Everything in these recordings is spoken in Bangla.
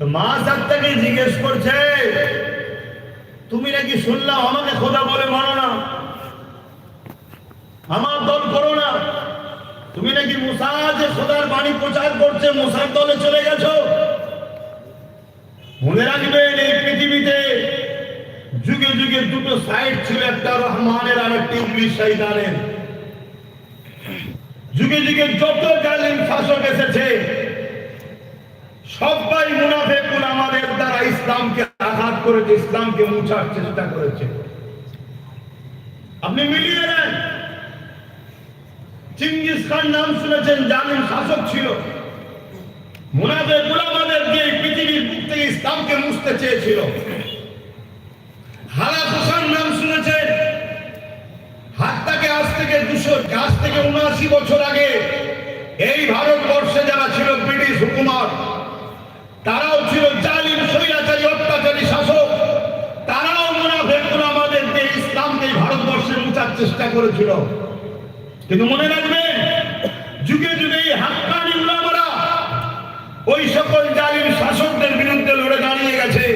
মা সাত্তাকে জিজ্ঞেস করছে, তুমি নাকি শুনলাম আমাকে খোদা বলে মানো না? আমার দল করো না। তুমি নাকি মুসা যে খোদার বাণী প্রচার করছে, মুসার দলে চলে গেছো? মনে রাখবেন এই পৃথিবীতে যুগে যুগে দুটো সাইড ছিল, একটা রহমানের আর একটি ইংলিশ শৈতানের যুগে যুগে যত জালিম শাসক এসেছে সবাই মুনাফেকুন আমাদের দ্বারা ইসলামকে আঘাত করেছে, ইসলামকে মুছার চেষ্টা করেছে। আপনি মিলিয়ে নেন। চিঙ্গিস খান নাম শুনেছেন, জালিম শাসক ছিল। মুনাফেক গুলামাদের এই পৃথিবীর বুক থেকে ইসলামকে মুছতে চেয়েছিল। হারা হোসেন নাম শুনেছেন। হাতটাকে আজ থেকে দুশো, আজ থেকে উনআশি বছর আগে এই ভারতবর্ষে তারাও ছিল জালিম, স্বৈরাচারী, অত্যাচারী শাসক। তারাও মুনাফেক আমাদের যে ইসলামকে ভারতবর্ষে মুচার চেষ্টা করেছিল। কিন্তু মনে রাখবেন, যুগে যুগে এই হাক্কানি উলামারা ওই সকল জালিম শাসকদের বিরুদ্ধে লড়ে দাঁড়িয়ে গেছে।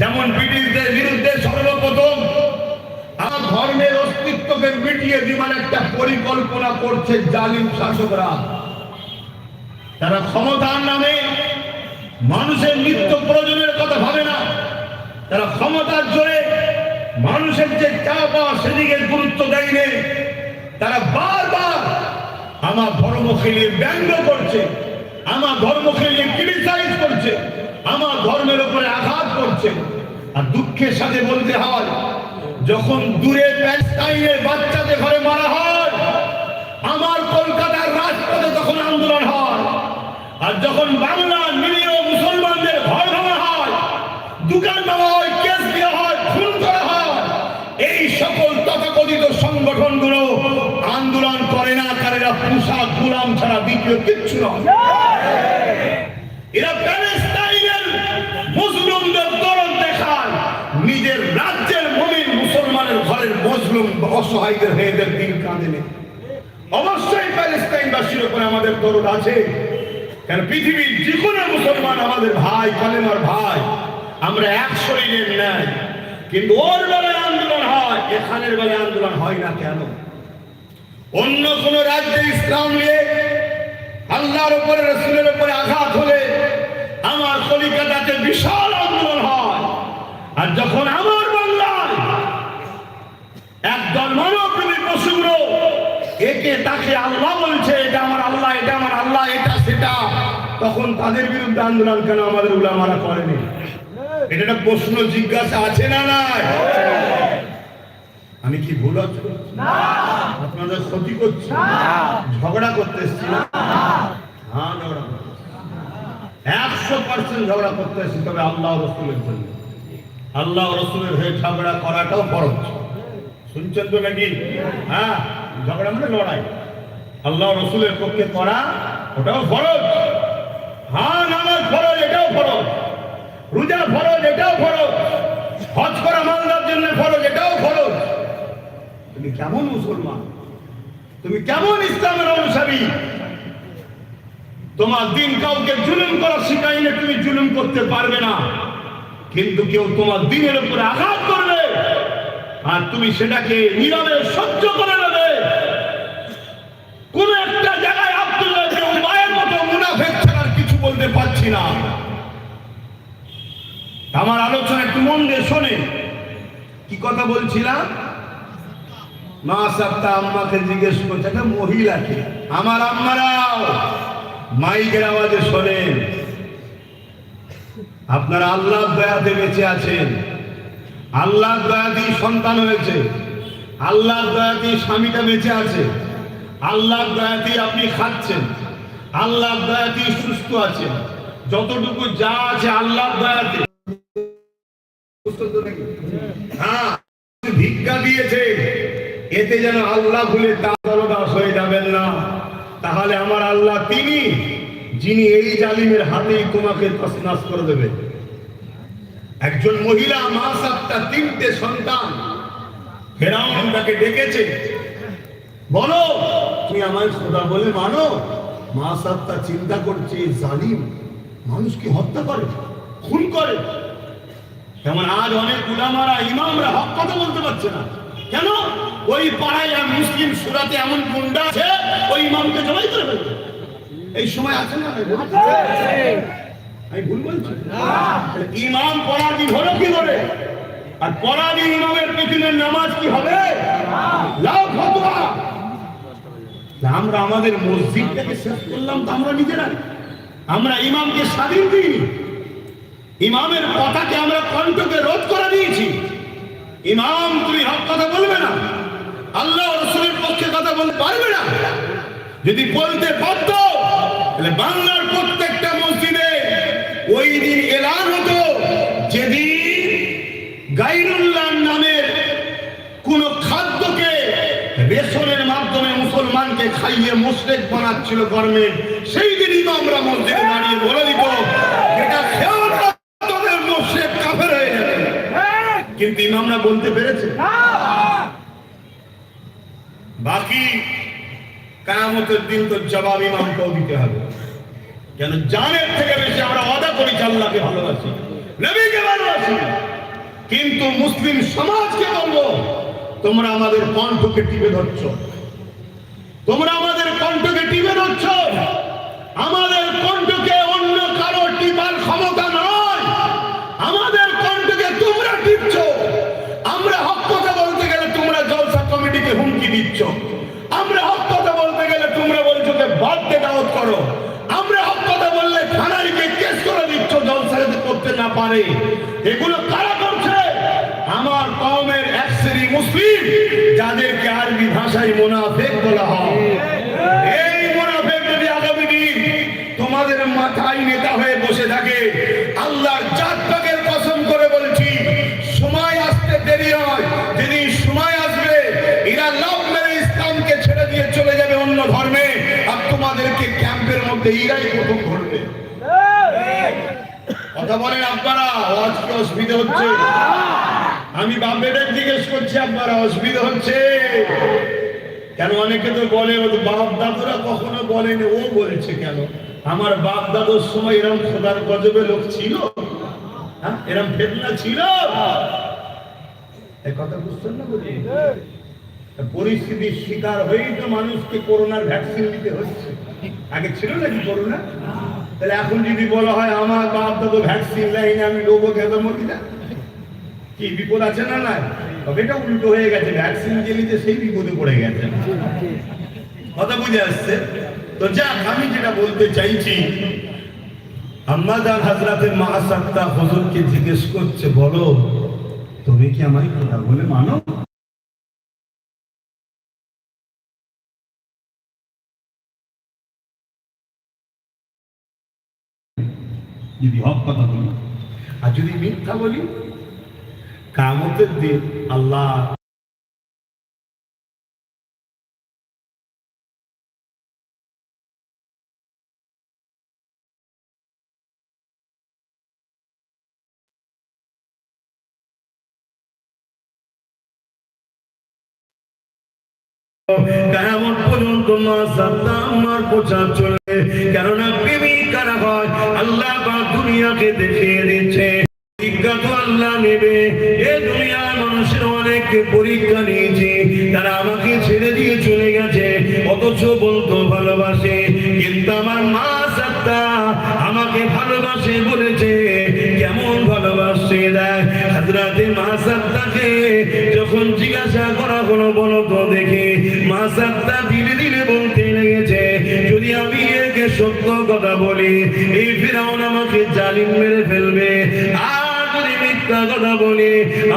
যেমন ব্রিটিশদের বিরুদ্ধে সর্বপ্রথম আমার ধর্মের অস্তিত্বকে মিটিয়ে দিবার একটা পরিকল্পনা করছে জালিম শাসকরা। তারা ক্ষমতার নামে মানুষের নিত্য প্রয়োজনের কথা ভাবে না। তারা ক্ষমতার জোরে মানুষের যে চা পাওয়া সেদিকে গুরুত্ব দেয়নি তারা বারবার আমার ধর্মকে নিয়ে ব্যঙ্গ করছে, আমার ধর্মকে নিয়ে ক্রিটিসাইজ করছে, আমার ধর্মের উপরে আঘাত করছে। আর দুঃখের সাথে বলতে হয়, যখন দূরে প্যালেস্টাইনের বাচ্চাদের ঘরে মারা হয় আমার কলকাতার রাজপথে তখন আন্দোলন হয় আর যখন বাংলার নিরীহ মুসলমানদের ঘর ভাঙা হয়, দোকান ভাঙা হয়, কেস দেওয়া হয়, খুন করা হয়, এই সকল তথাকথিত সংগঠনগুলো আন্দোলন করে না তারা এরা পোশাক, গুলাম ছাড়া দ্বিতীয় কিচ্ছু নয়। এরা প্যালেস্টাইনের মুসলিমদের দরদ দেখায়, নিজের রাজ্যের মমিন মুসলমানের ঘরের মুসলিম অসহায়দের হয়ে দিন কাঁদেনে অবশ্যই প্যালেস্টাইনবাসীর উপরে আমাদের দরদ আছে। কারণ পৃথিবীর যে কোনো মুসলমান আমাদের ভাই, কালেমার ভাই, আমরা এক শরীরের ন্যায়। কিন্তু ওর বেলায় আন্দোলন হয় এখানের বেলায় আন্দোলন হয় না কেন? অন্য কোন রাজ্যে ইসলাম নিয়ে আল্লাহর উপরে, রসুলের উপরে আঘাত হলে আমার কলিকাতাতে বিশাল আন্দোলন হয়। আর যখন আমার বাংলায় একদল মানবপ্রেমী পশুগুলো একে তাকে আল্লাহ বলছে, এটা তখন তাদের বিরুদ্ধে আন্দোলন কেন আমাদের উলামারা করেনি? এটা একটা প্রশ্ন জিজ্ঞাসা আছে না নাই? আমি কি ভুল আছি? আপনাদের ক্ষতি করছি? ঝগড়া করতে এসছি না? হ্যাঁ ঝগড়া একশো পার্সেন্ট ঝগড়া করতে এসছি তবে আল্লাহ রসুলের জন্য। আল্লাহ রসুলের হয়ে ঝগড়া করাটাও ফরজ। শুনছেন তো নাকি? হ্যাঁ ঝগড়া মানে লড়াই। আল্লাহ রসুলের পক্ষে করা ওটাও ফরজ। নামাজ ফরজ, এটাও ফরজ। রোজা ফরজ, এটাও ফরজ। হজ করা মালদার জন্য ফরজ, এটাও ফরজ। তুমি কেমন মুসলমান? তুমি কেমন ইসলামের অনুসারী? তোমার দিন কাউকে জুলুম করা শিখাইলে তুমি জুলুম করতে পারবে না। কিন্তু কেউ তোমার দিনের উপরে আঘাত করবে। আর তুমি সেটাকে নীরবে, সহ্য করে নেবে না আমার আলোচনা একটু মন দিয়ে কি কথা বলছিলাম? মা আম্মাকে জিজ্ঞেস করছে, একটা মহিলাকে আমার আম্মারাও। মাইকের আওয়াজে শোনেন। আপনারা আল্লাহ দয়াতে বেঁচে আছেন। আল্লাহ দয়াতেই সন্তান হয়েছে। আল্লাহ দয়াতেই স্বামীটা বেঁচে আছে। আল্লাহ দয়াতেই আপনি খাচ্ছেন। আল্লাহ দয়াতেই সুস্থ আছেন। যতটুকু যা আছে আল্লাহ দয়াতে হ্যাঁ ভিক্ষা দিয়েছে, এতে যেন আল্লাহ ভুলে দাস হয়ে যাবেন না। তাহলে আমার আল্লাহ তিনি, যিনি এই জালিমের হাতেই তোমাকে তসনাস করে দেবে। একজন মহিলা মা সাতটা তিনটে সন্তান। ফেরাউন তাকে ডেকেছে। বলো, তুমি আমায় খোদা বলে মানো, মা সাতটা চিন্তা করছে, জালিম। মানুষ কি হত্যা করে খুন করে। যেমন আজ অনেক গুলামারা ইমামরা হক কথা বলতে পারছে না। কেন? ওই পাড়ায় আর মুসলিম সুরাতে এমন গুন্ডা আছে ওই ইমামকে জবাই করে ফেলবে। এই সময় আছে না? আমি ভুল বলছি? ইমাম পরাধীন হলো কি করে? আর পরাধীন ইমামের পেছনে নামাজ কি হবে? লাভ ফতোয়া। আমরা আমাদের মসজিদটাকে শেষ করলাম তো আমরা নিজেরা। আমরা ইমামকে স্বাধীন দিইনি ইমামের কথাকে আমরা কণ্ঠকে রোধ করে দিয়েছি। ইমাম, তুমি হক কথা বলবে না। আল্লাহ রসুলের পক্ষে কথা বলতে পারবে না। যদি বলতে পারত তাহলে বাংলার প্রত্যেকটা মসজিদে ওই দিন এলান হতো যেদিন গাইরুল্লাহ নামের কোন খাদ্যকে রেশনের মাধ্যমে মুসলমানকে খাইয়ে মুসলেক বানাচ্ছিল গভর্নমেন্ট। সেই দিনই তো আমরা মসজিদে দাঁড়িয়ে বলে দিত, এটা তোদের মুসলেক কাফের হয়ে যাবে কিন্তু ইমামরা বলতে পেরেছে। বাকি কায়ামতের দিন তো জবাব ইমামকেও দিতে হবে। কেন জানের থেকে বেশি আমরা অদা করি আল্লাহকে ভালোবাসি, নবীকে ভালোবাসি। কিন্তু মুসলিম সমাজকে বলব, তোমরা আমাদের কণ্ঠকে টিপে ধরছ। তোমরা আমাদের কণ্ঠকে টিপে ধরছ। আমাদের কণ্ঠকে অন্য কারও টিপার ক্ষমতা নয়। আমাদের কণ্ঠকে তোমরা টিপছ। আমরা হক কথা বলতে গেলে তোমরা জলসা কমিটিকে হুমকি দিচ্ছ। আমরা হক কথা বলতে গেলে তোমরা বলছো যে বাদতে দাওয়াত করো। আমরা হক কথা বললে থানায় কেস করে দিচ্ছ জলসা করতে না পারে। এগুলো কারা করছে? আমার কওমের এক শ্রেণি মুসলিম, যাদেরকে আরবি ভাষায় মোনাফেক বলা হয় এই মোনাফেক যদি আগামী দিন তোমাদের মাথায় নেতা হয়ে বসে থাকে। আল্লাহর জাত পাকের কসম করে বলছি, সময় আসতে দেরি হয়, যেদিন সময় আসবে, এরা লাভ মেরে ইসলামকে ছেড়ে দিয়ে চলে যাবে অন্য ধর্মে। আর তোমাদেরকে ক্যাম্পের মধ্যে ইরাই প্রথম ধরবে। কথা বলেন আপনারা আজকে অসুবিধা হচ্ছে? আমি বাপেদের জিজ্ঞেস করছি, আপনারা অসুবিধা হচ্ছে? কেন অনেকে তো বলে বাপ দাদুরা কখনো বলেনি? ও বলছে কেন? আমার বাপ দাদুর সময় এরকম খোদার গজবে লোক ছিল? হ্যাঁ এরকম ফেতনা ছিল? কথা বুঝছেন না পরিস্থিতির শিকার হয়েই তো মানুষকে করোনার ভ্যাকসিন দিতে হচ্ছে। আগে ছিল নাকি করোনা? তাহলে এখন যদি বলা হয়, আমার বাপ দাদু ভ্যাকসিন লাইনে আমি লোবো খেতে মরি না কি বিপদ আছে না না তবে এটা উল্টো হয়ে গেছে ভ্যাকসিন নিতে সেই বিপদে পড়ে গেছে। কথা বুঝে আসছে? তো যাক, আমি যেটা বলতে চাইছি আম্মাদান হাজরাতের মা সাত্তা হুজুরকে জিজ্ঞেস করছে, বলো, তুমি কি আমায় কথা বলে মানো? যদি হক কথা বলি। আর যদি মিথ্যা বলি কামতের দিন আল্লাহ কেমন পর্যন্ত আমার প্রচার চলে, কেননা প্রেমিক কারা হয় আল্লাহ দুনিয়াকে দেখিয়ে দিচ্ছে। পরীক্ষা তো আল্লাহ নেবে। এ দুনিয়ার মানুষের অনেক পরীক্ষা নিয়েছে। তারা আমাকে ছেড়ে দিয়ে চলে গেছে, অথচ বলতো ভালোবাসে। কিন্তু আমার মা সত্তা আমাকে ভালোবাসে বলেছে, কেমন ভালোবাসে হাজরাতে মা যখন জিজ্ঞাসা করা হলো, বলো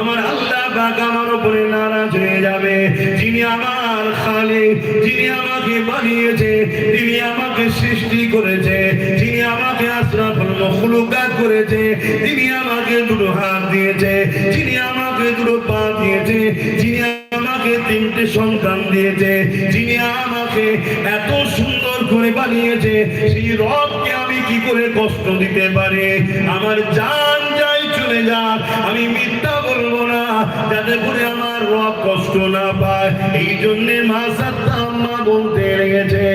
আমার আল্লাহ পাক আমার উপরে নারাজ হয়ে যাবে। যিনি আমার খালে যিনি আমাকে বানিয়েছে, যিনি আমাকে সৃষ্টি করেছে, যিনি আমাকে আশরাফুল মখলুকাত করেছে, যিনি আমাকে দুটো হাত দিয়েছে, যিনি আমাকে দুটো পা দিয়েছে, যিনি আমাকে তিনটে সন্তান দিয়েছে, যিনি আমাকে এত সুন্দর করে বানিয়েছে, সেই রবকে আমি কি করে কষ্ট দিতে পারি? আমার জান যাই চলে যাক, আমি মিথ্যা যাতে করে আমার রব কষ্ট না পায় এই জন্যে মা সাত্তা আম্মা বলতে লেগেছে